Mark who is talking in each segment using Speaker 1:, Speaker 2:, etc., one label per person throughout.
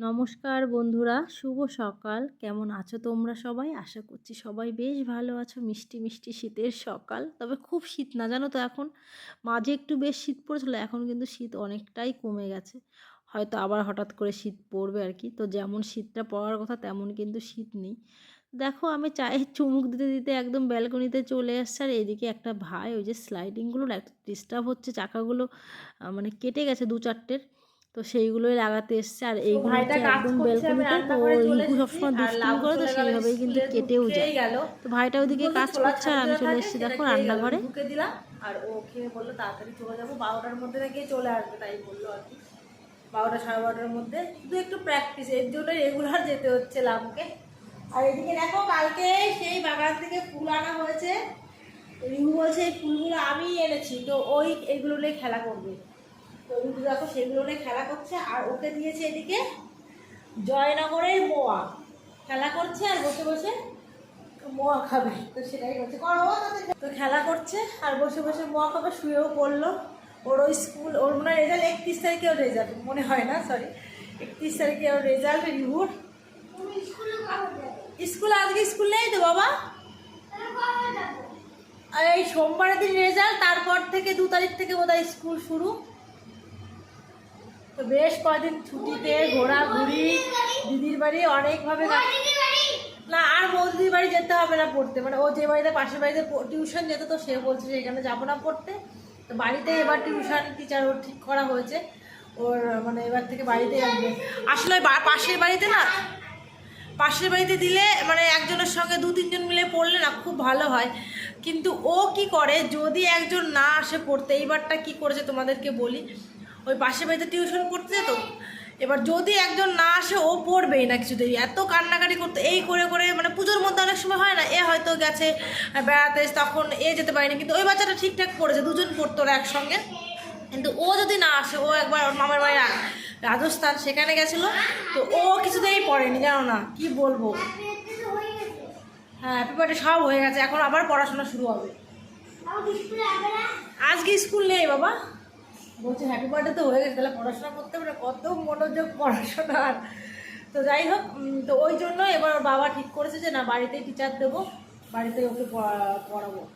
Speaker 1: নমস্কার বন্ধুরা, শুভ সকাল। কেমন আছো তোমরা সবাই? আশা করছি সবাই বেশ ভালো আছো। মিষ্টি মিষ্টি শীতের সকাল। তবে খুব শীত না, জানো তো এখন? মাঝে একটু বেশ শীত পড়েছিল, এখন কিন্তু শীত অনেকটাই কমে গেছে। হয়তো আবার হঠাৎ করে শীত পড়বে আর কি। তো যেমন শীতটা পড়ার কথা, তেমন কিন্তু শীত নেই। দেখো, আমি চায়ের চুমুক দিতে দিতে একদম ব্যালকনিতে চলে আসছে আর এদিকে একটা ভাই, ওই যে স্লাইডিংগুলো একটু ডিস্টার্ব হচ্ছে, চাকাগুলো মানে কেটে গেছে দু চারটের তো সেইগুলোই লাগাতে এসছে। আর এইগুলো একদম বেলকনিতে তো রিঙ্কু সবসময় দুষ্টুমি করে তো সেইভাবেই কিন্তু কেটেও যায়। তো ভাইটা ওদিকে কাজ করছে আর আমি চলে এসেছি। দেখো রান্নাঘরে।
Speaker 2: ঢুকে দিলাম। আর ও খেয়ে বলল তাড়াতাড়ি চলে যাব বারোটার মধ্যে নাকি চলে আসবে তাই বলল আর কি। বারোটা সাড়ে বারোটার মধ্যে শুধু একটু প্র্যাকটিস এর জন্য রেগুলার যেতে হচ্ছে লামকে আর এদিকে দেখো কালকে সেই বাগান থেকে ফুল আনা হয়েছে। রিহু বলছে এই ফুলগুলো আমি এনেছি। তো ওই এগুলো নিয়ে খেলা করবে। তো রিহু দেখো সেগুলো নিয়ে খেলা করছে আর ওকে দিয়েছে এদিকে জয়নগরের মোয়া। খেলা করছে আর বসে বসে মোয়া খাবে। তো সেটাই করছে। করো তো খেলা করছে আর বসে বসে মোয়া খাবে শুয়েও পড়ল। ওর ওই স্কুল ওর মনে হয় রেজাল্ট একত্রিশ তারিখেও রেজাল্ট মনে হয় না সরি একত্রিশ তারিখে ওর রেজাল্ট রিহুর স্কুল আজকে স্কুল নেই তো বাবা? আর এই সোমবারের দিন রেজাল্ট তারপর থেকে দু তারিখ থেকে বোধহয় স্কুল শুরু। তো বেশ কদিন ছুটিতে ঘোরাঘুরি, দিদির বাড়ি অনেকভাবে না, আর বৌদির বাড়ি যেতে হবে না পড়তে। মানে ও যে বাড়িতে, পাশের বাড়িতে টিউশন যেত তো সে বলছে যে এখানে যাব না পড়তে। তো বাড়িতে এবার টিউশন টিচার ওর ঠিক করা হয়েছে। ওর মানে এবার থেকে বাড়িতে আসবে। আসলে পাশের বাড়িতে না, পাশের বাড়িতে দিলে মানে একজনের সঙ্গে দু, তিনজন মিলে পড়লে না খুব ভালো হয়। কিন্তু ও কি করে, যদি একজন না আসে পড়তে, এইবারটা কি করেছে তোমাদেরকে বলি। ওই পাশে বাড়িতে টিউশন করতে যেত। এবার যদি একজন না আসে, ও পড়বেই না কিছুতেই। এত কান্নাকাটি করতে, এই করে করে মানে পুজোর মধ্যে অনেক সময় হয় না, এ হয়তো গেছে বেড়াতে তখন এ যেতে পারেনি, কিন্তু ওই বাচ্চাটা ঠিকঠাক পড়েছে, দুজন পড়তো ওরা একসঙ্গে। কিন্তু ও যদি না আসে, ও একবার ওর মামার বাড়ি রাজস্থান, সেখানে গেছিল, তো ও কিছুতেই পড়েনি, জানো না, কি বলব? হ্যাঁ বার্থডে সব হয়ে গেছে, এখন আবার পড়াশোনা শুরু হবে। আজকে স্কুল নেই বাবা। বলছে হ্যাপি বার্থডে তো হয়ে গেছে, তাহলে পড়াশোনা করতে হবে কত মনোযোগ পড়াশোনার। তো যাই হোক তো ওই জন্য এবার বাবা ঠিক করেছে যে, না, বাড়িতেই টিচার দেবো বাড়িতে ওকে পড়া- পড়াবো।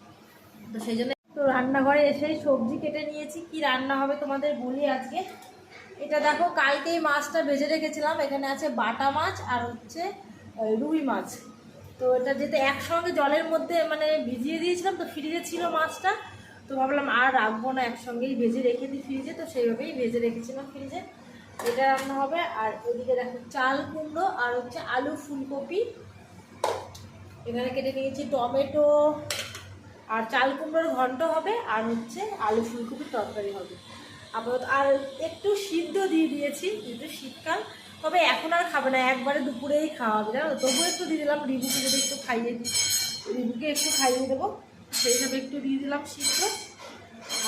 Speaker 2: তো সেই জন্য তো রান্নাঘরে এসেই সবজি কেটে নিয়েছি। কি রান্না হবে তোমাদের বলি আজকে? এটা দেখো, কালকেই মাছটা ভেজে রেখেছিলাম। এখানে আছে বাটা মাছ আর হচ্ছে রুই মাছ। তো এটা যেতে একসঙ্গে জলের মধ্যে মানে ভিজিয়ে দিয়েছিলাম, তো ফ্রিজে ছিল মাছটা। তো ভাবলাম আর রাখব না, একসঙ্গেই ভেজে রেখে দিই ফ্রিজে তো সেইভাবেই ভেজে রেখেছিলাম ফ্রিজে এটা রান্না হবে, আর ওইদিকে দেখো চাল কুমড়ো আর হচ্ছে আলু ফুলকপি। এখানে কেটে নিয়েছি টমেটো, আর চাল কুমড়োর ঘন্ট হবে, আর হচ্ছে আলু ফুলকপির তরকারি হবে। আপাতত আর একটু সিদ্ধ দিয়ে দিয়েছি, যেহেতু শীতকাল, তবে এখন আর খাবে না, একবারে দুপুরেই খাওয়া হবে, জানো? তবুও একটু দিয়ে দিলাম, রিবুকে যদি একটু খাইয়ে দিই, রিবুকে একটু খাইয়ে দেবো। সেই হিসাবে একটু দিয়ে দিলাম সিদ্ধ।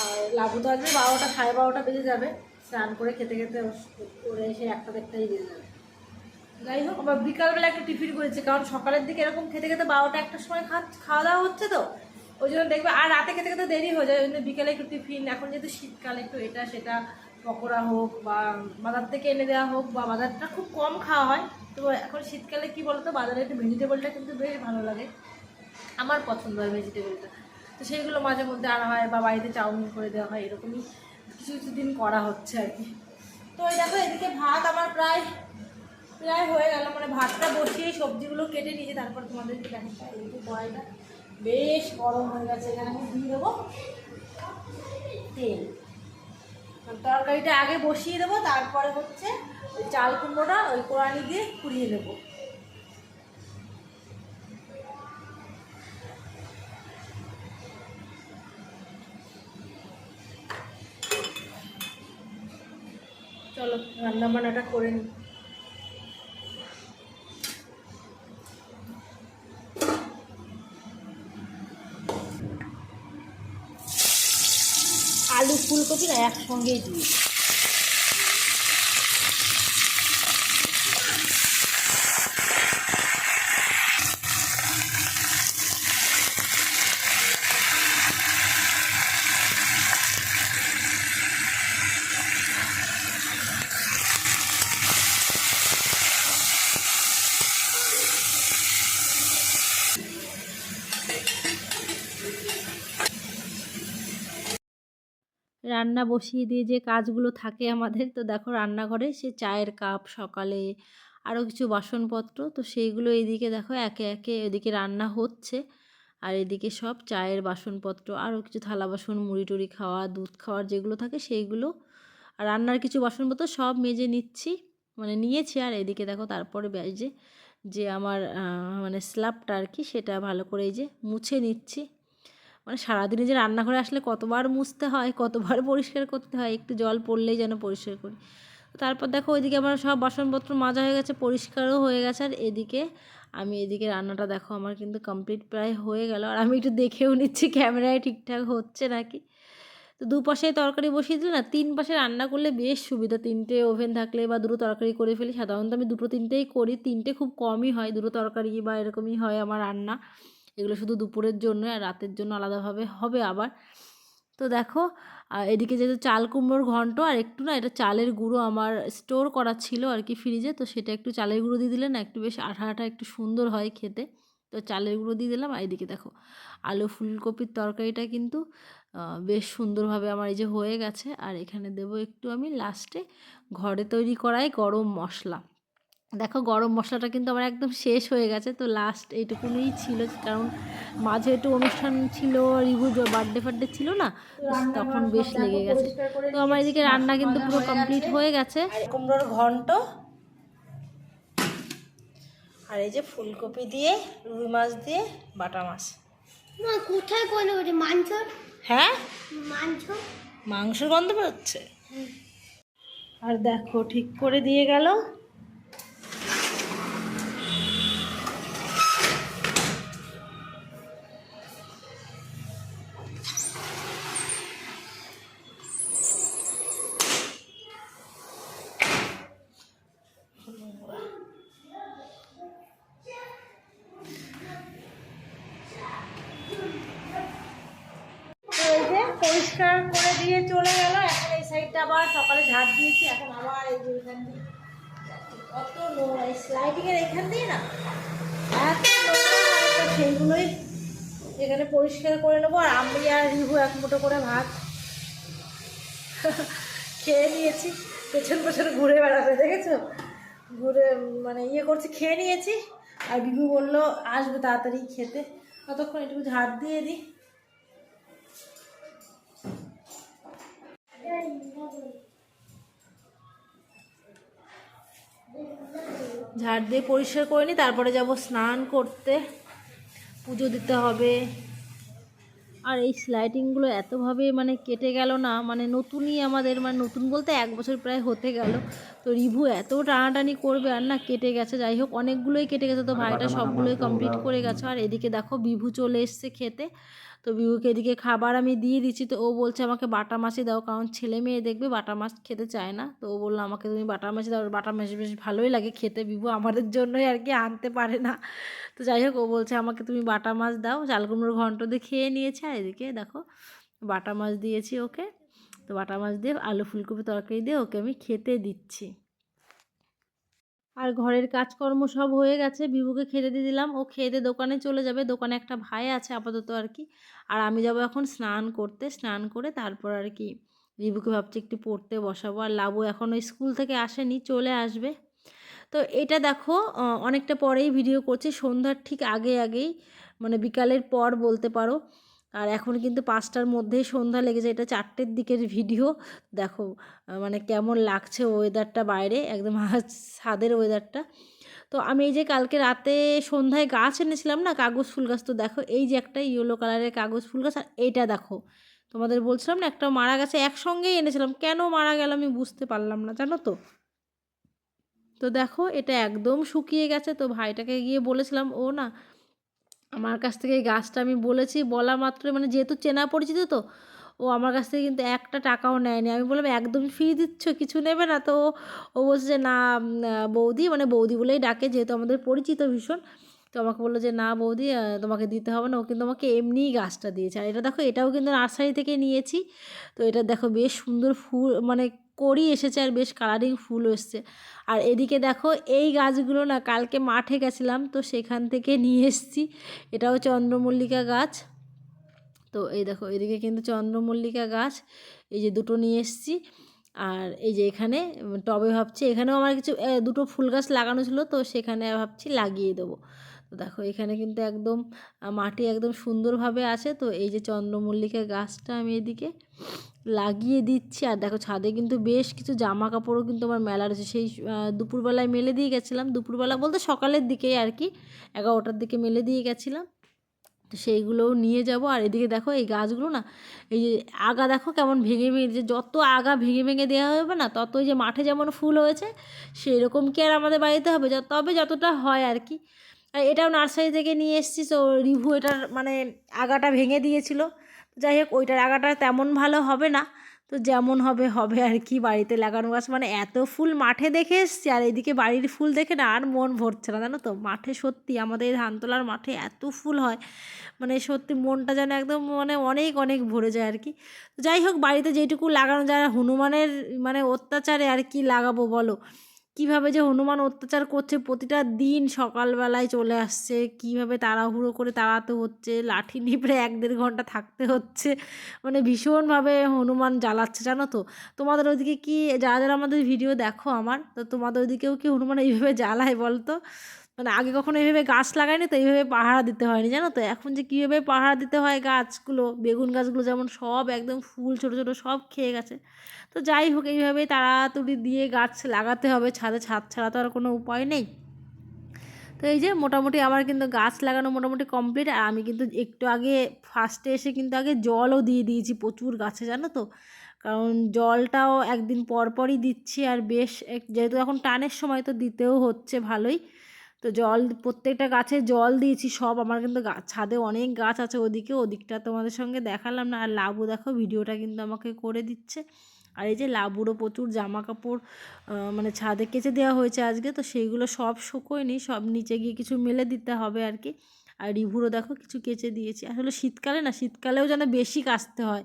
Speaker 2: আর লাবু তো আসবে বারোটা, সাড়ে বারোটা বেজে যাবে। স্নান করে খেতে খেতে করে এসে একটা দেড়টাই বেজে যাবে যাই হোক, আবার বিকালবেলা একটা টিফিন করেছি, কারণ সকালের দিকে এরকম খেতে খেতে বারোটা একটার সময় খাওয়া দাওয়া হচ্ছে তো। ওই জন্য দেখবে আর রাতে খেতে খেতে দেরি হয়ে যায়, ওই জন্য বিকালে একটু টিফিন, এখন যেহেতু শীতকালে, একটু এটা সেটা পকোড়া হোক বা বাজার থেকে এনে দেওয়া হোক বা বাজারটা খুব কম খাওয়া হয়। তো এখন শীতকালে কি বলতো, বাজারে একটু ভেজিটেবলটা কিন্তু বেশ ভালো লাগে। আমার পছন্দ হয় ভেজিটেবলটা। তো সেইগুলো মাঝে মধ্যে আনা হয় বা বাড়িতে চাউমিন করে দেওয়া হয়, এরকমই কিছু কিছু দিন করা হচ্ছে আর কি। তো এই দেখো, এদিকে ভাত আমার প্রায় প্রায় হয়ে গেল মানে ভাতটা বসিয়ে সবজিগুলো কেটে নিয়েছি, তারপর তোমাদেরকে দেখাচ্ছি। এদিকে কড়াইটা বেশ গরম হয়ে গেছে, এখানে আমি দিয়ে দেবো তেল। তরকারিটা আগে বসিয়ে দেবো, তারপরে হচ্ছে ওই চাল কুমড়োটা ওই কোরআনি দিয়ে কুড়িয়ে দেবো চলো রান্না বান্নাটা করে নিই আলু ফুলকপি না একসঙ্গেই দিই।
Speaker 1: রান্না বসিয়ে দিয়ে যে কাজগুলো থাকে আমাদের, তো দেখো রান্নাঘরে সে চায়ের কাপ সকালে আরও কিছু বাসনপত্র, তো সেইগুলো এদিকে দেখো একে একে এদিকে রান্না হচ্ছে। আর এদিকে সব চায়ের বাসনপত্র আরও কিছু থালা বাসন, মুড়ি টুড়ি খাওয়া, দুধ খাওয়ার যেগুলো থাকে সেইগুলো, আর রান্নার কিছু বাসনপত্র সব মেজে নিচ্ছি মানে নিয়েছি। আর এদিকে দেখো তারপরে যে যে আমার মানে স্ল্যাবটা আর কি, সেটা ভালো করে এই যে মুছে নিচ্ছি। মানে সারাদিনে যে রান্নাঘরে আসলে কতবার মুছতে হয়, কতবার পরিষ্কার করতে হয়, একটু জল পড়লেই যেন পরিষ্কার করি। তারপর দেখো ওইদিকে আমার সব বাসনপত্র মাজা হয়ে গেছে, পরিষ্কারও হয়ে গেছে। আর এদিকে আমি এদিকে রান্নাটা দেখো আমার কিন্তু কমপ্লিট প্রায় হয়ে গেল। আর আমি একটু দেখেও নিচ্ছি ক্যামেরায় ঠিকঠাক হচ্ছে নাকি? তো দুপাশে তরকারি বসিয়ে দিলে না, তিন পাশে রান্না করলে বেশ সুবিধা। তিনটে ওভেন থাকলে বা দুটো তরকারি করে ফেলি। সাধারণত আমি দুটো তিনটেই করি। তিনটে খুব কমই হয়, দুটো তরকারি বা এরকমই হয় আমার রান্না। এগুলো শুধু দুপুরের জন্য আর রাতের জন্য আলাদাভাবে হবে আবার। তো দেখো এদিকে যেহেতু চাল কুমড়োর ঘন্ট, আর একটু না এটা চালের গুঁড়ো আমার স্টোর করা ছিল আর কি ফ্রিজে তো সেটা একটু চালের গুঁড়ো দিয়ে দিলে না একটু বেশ আঠা আঠা একটু সুন্দর হয় খেতে। তো চালের গুঁড়ো দিয়ে দিলাম, আর এদিকে দেখো, আলু ফুলকপির তরকারিটা কিন্তু বেশ সুন্দরভাবে আমার এই যে হয়ে গেছে। আর এখানে দেব একটু আমি লাস্টে ঘরে তৈরি করাই গরম মশলা। দেখো গরম মশলাটা কিন্তু আমার একদম শেষ হয়ে গেছে তো লাস্ট এইটুকুনই ছিল কারণ মাঝে একটু অনুষ্ঠান ছিল রিভু বার্থডে ফার্থডে ছিল না তখন বেশ লেগে গেছে। তো আমার এদিকে রান্না কিন্তু পুরো কমপ্লিট হয়ে গেছে।
Speaker 2: কুমড়োর ঘন্ট। আর এই যে ফুলকপি দিয়ে রুই মাছ দিয়ে বাটা মাছ।
Speaker 3: মা কোথায় করলে ওটা মাংস
Speaker 2: হ্যাঁ?
Speaker 3: মাংস
Speaker 2: মাংসের গন্ধ বেরোচ্ছে? আর দেখো ঠিক করে দিয়ে গেল। পরিষ্কার করে দিয়ে চলে গেল। এখন এই সাইডটা আবার সকালে ঝাড় দিয়েছি। এখন আবার এই দিয়ে কত নোংরা। এই দিয়ে না, এত নোংরা। এখানে পরিষ্কার করে নেব। আর আমি আর রিভু এক মুঠো করে ভাত খেয়ে নিয়েছি। পেছন পেছন ঘুরে বেড়াবে, দেখেছ? ঘুরে মানে ইয়ে করছি, খেয়ে নিয়েছি। আর বিভু বলল, আসবে তাড়াতাড়ি খেতে। ততক্ষণ একটু ঝাড় দিয়ে দিই। ঝাড় দিয়ে পরিষ্কার করে নিই তারপরে যাব স্নান করতে। পুজো দিতে হবে।
Speaker 1: আর এই স্লাইডিংগুলো এতভাবে মানে কেটে গেল না মানে নতুনই আমাদের মানে নতুন বলতে এক বছর প্রায় হতে গেল। তো রিভু এত টানাটানি করবে আর না কেটে গেছে। যাই হোক অনেকগুলোই কেটে গেছে। তো ভাইটা সবগুলোই কমপ্লিট করে গেছে। আর এদিকে দেখো বিভু চলে এসছে খেতে। তো বিভুকে এদিকে খাবার আমি দিয়ে দিচ্ছি, তো ও বলছে আমাকে বাটা মাছই দাও, কারণ ছেলে মেয়ে দেখবে বাটা মাছ খেতে চায় না। তো ও বলল, আমাকে তুমি বাটা মাছই দাও, বাটা মাছ বেশ ভালোই লাগে খেতে বিভু, আমাদের জন্যই আর কি আনতে পারে না। তো যাই হোক, ও বলছে, আমাকে তুমি বাটা মাছ দাও, চাল কুমড়োর ঘন্ট দিয়ে খেয়ে নিয়েছে, আর এদিকে দেখো, বাটা মাছ দিয়েছি ওকে। তো বাটা মাছ দিয়ে আলু ফুলকপি তরকারি দিয়ে ওকে আমি খেতে দিচ্ছি। আর ঘরের কাজকর্ম সব হয়ে গেছে। বিভুকে খেতে দিয়ে দিলাম। ও খেয়ে দিয়ে দোকানে চলে যাবে। দোকানে একটা ভাই আছে আপাতত আর কি। আর আমি যাব এখন স্নান করতে। স্নান করে তারপর আর কি বিভুকে ভাবছি একটু পড়তে বসাবো। আর লাবু এখন ওই স্কুল থেকে আসেনি, চলে আসবে। তো এটা দেখো অনেকটা পরেই ভিডিও করছি। সন্ধ্যার ঠিক আগে আগেই মানে বিকালের পর বলতে পারো। আর এখন কিন্তু পাঁচটার মধ্যেই সন্ধ্যা লেগেছে। এটা চারটের দিকের ভিডিও দেখো মানে কেমন লাগছে ওয়েদারটা বাইরে, একদম ছাদের ওয়েদারটা তো আমি এই যে কালকে রাতে সন্ধ্যায় গাছ এনেছিলাম না, কাগজ ফুল গাছ, তো দেখো এই যে একটা ইয়েলো কালারের কাগজ ফুল গাছ, আর এইটা দেখো। তোমাদের বলছিলাম না, একটা মারা গেছে, একসঙ্গেই এনেছিলাম। কেন মারা গেল আমি বুঝতে পারলাম না, জানো তো? তো দেখো, এটা একদম শুকিয়ে গেছে। তো ভাইটাকে গিয়ে বলেছিলাম, ও না আমার কাছ থেকে এই গাছটা আমি বলেছি, বলা মাত্র মানে যেহেতু চেনা পরিচিত তো, ও আমার কাছ থেকে কিন্তু একটা টাকাও নেয়নি। আমি বললাম একদম ফ্রি দিচ্ছ, কিছু নেবে না? তো ও বলছে যে, না বৌদি। মানে বৌদি বলেই ডাকে, যেহেতু আমাদের পরিচিত ভীষণ। তো আমাকে বলল যে, না বৌদি তোমাকে দিতে হবে না। ও কিন্তু আমাকে এমনিই গাছটা দিয়েছে। আর এটা দেখো, এটাও কিন্তু নার্সারি থেকে নিয়েছি। তো এটা দেখো, বেশ সুন্দর ফুল মানে করি এসেছে আর বেশ কালারিং ফুল এসছে। আর এদিকে দেখো, এই গাছগুলো না কালকে মাঠে গেছিলাম, তো সেখান থেকে নিয়ে এসেছি। এটাও চন্দ্রমল্লিকা গাছ। তো এই দেখো, এদিকে কিন্তু চন্দ্রমল্লিকা গাছ, এই যে দুটো নিয়ে এসেছি। আর এই যে এখানে টবে ভাবছি, এখানেও আমার কিছু দুটো ফুল গাছ লাগানো ছিল, তো সেখানে ভাবছি লাগিয়ে দেবো। তো দেখো এখানে কিন্তু একদম মাটি একদম সুন্দরভাবে আছে। তো এই যে চন্দ্রমল্লিকা গাছটা আমি এদিকে লাগিয়ে দিচ্ছি। আর দেখো ছাদে কিন্তু বেশ কিছু জামা কাপড়ও কিন্তু আমার মেলা রয়েছে। সেই দুপুরবেলায় মেলে দিয়ে গেছিলাম। দুপুরবেলা বলতে সকালের দিকেই আর কি, এগারোটার দিকে মেলে দিয়ে গেছিলাম। তো সেইগুলোও নিয়ে যাব। আর এদিকে দেখো এই গাছগুলো না, এই যে আগা দেখো কেমন ভেঙে ভেঙে যে যত আগা ভেঙে ভেঙে দেওয়া হবে না, ততই যে মাঠে যেমন ফুল হয়েছে সেই রকম কি আর আমাদের বাড়িতে হবে? তবে যতটা হয় আর কি। এটাও নার্সারি থেকে নিয়ে এসেছি, তো রিভু এটার মানে আগাটা ভেঙে দিয়েছিল। যাই হোক, ওইটার আগাটা তেমন ভালো হবে না, তো যেমন হবে হবে আর কি বাড়িতে লাগানো গাছ। মানে এত ফুল মাঠে দেখে এসছি, আর এদিকে বাড়ির ফুল দেখে না আর মন ভরছে না, জানো তো? মাঠে সত্যি আমাদের ধানতলার মাঠে এত ফুল হয় মানে সত্যি মনটা যেন একদম মানে অনেক অনেক ভরে যায় আর কি। যাই হোক, বাড়িতে যেটুকু লাগানো যায়, হনুমানের মানে অত্যাচারে আর কি লাগাবো বলো? কীভাবে যে হনুমান অত্যাচার করছে, প্রতিটা দিন সকালবেলায় চলে আসছে। কীভাবে তাড়াহুড়ো করে তাড়াতে হচ্ছে, লাঠি নিপড়ে এক দেড় ঘণ্টা থাকতে হচ্ছে। মানে ভীষণভাবে হনুমান জ্বালাচ্ছে, জানো তো? তোমাদের ওইদিকে কি, যারা যারা আমাদের ভিডিও দেখো আমার, তো তোমাদের ওইদিকেও কি হনুমান এইভাবে জ্বালায় বলতো? মানে আগে কখনো এইভাবে গাছ লাগায়নি তো এইভাবে পাহারা দিতে হয়নি, জানো তো? এখন যে কীভাবে পাহারা দিতে হয় গাছগুলো, বেগুন গাছগুলো যেমন সব একদম ফুল ছোটো ছোটো সব খেয়ে গেছে। তো যাই হোক এইভাবেই তাড়াতাড়ি দিয়ে গাছ লাগাতে হবে, ছাদে ছাদ ছাড়া তো আর কোনো উপায় নেই। তো এই যে মোটামুটি আমার কিন্তু গাছ লাগানো মোটামুটি কমপ্লিট, আর আমি কিন্তু একটু আগে ফার্স্টে এসে কিন্তু আগে জলও দিয়ে দিয়েছি প্রচুর গাছে, জানো তো? কারণ জলটাও একদিন পরপরই দিচ্ছি, আর বেশ যেহেতু এখন টানের সময় তো দিতেও হচ্ছে ভালোই। তো জল, প্রত্যেকটা গাছে জল দিয়েছি, সব আমার কিন্তু ছাদে অনেক গাছ আছে ওদিকে, ওদিকটা তোমাদের সঙ্গে দেখালাম না। আর লাবু দেখো ভিডিওটা কিন্তু আমাকে করে দিচ্ছে। আর এই যে লাবুরও প্রচুর জামা কাপড় মানে ছাদে কেচে দেওয়া হয়েছে আজকে, তো সেইগুলো সব শুকোয়নি সব নিচে গিয়ে কিছু মেলে দিতে হবে আর কি। আর রিভুরও দেখো কিছু কেচে দিয়েছি। আসলে শীতকালে না, শীতকালেও যেন বেশি কাচতে হয়।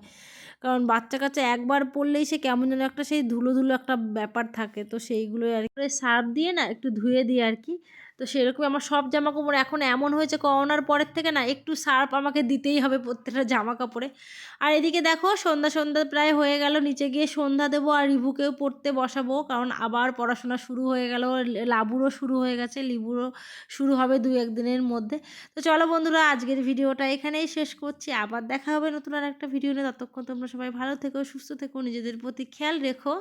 Speaker 1: কারণ বাচ্চা কাচ্চা একবার পড়লেই সে কেমন যেন একটা সেই ধুলো ধুলো একটা ব্যাপার থাকে, তো সেইগুলো আর কি। সার্ফ দিয়ে না একটু ধুয়ে দিই আর কি। তো সেরকমই আমার সব জামা কাপড় এখন এমন হয়েছে করোনার পরের থেকে না একটু সার্ফ আমাকে দিতেই হবে প্রত্যেকটা জামা কাপড়ে আর এদিকে দেখো সন্ধ্যা সন্ধ্যা প্রায় হয়ে গেল, নিচে গিয়ে সন্ধ্যা দেবো আর রিভুকেও পড়তে বসাবো, কারণ আবার পড়াশোনা শুরু হয়ে গেল, লাবুরও শুরু হয়ে গেছে, লিবুরও শুরু হবে দু একদিনের মধ্যে। তো চলো বন্ধুরা, আজকের ভিডিওটা এখানেই শেষ করছি, আবার দেখা হবে নতুন আর একটা ভিডিও নিয়ে। ততক্ষণ তোমরা সবাই ভালো থেকো, সুস্থ থেকো, নিজেদের প্রতি খেয়াল রেখো।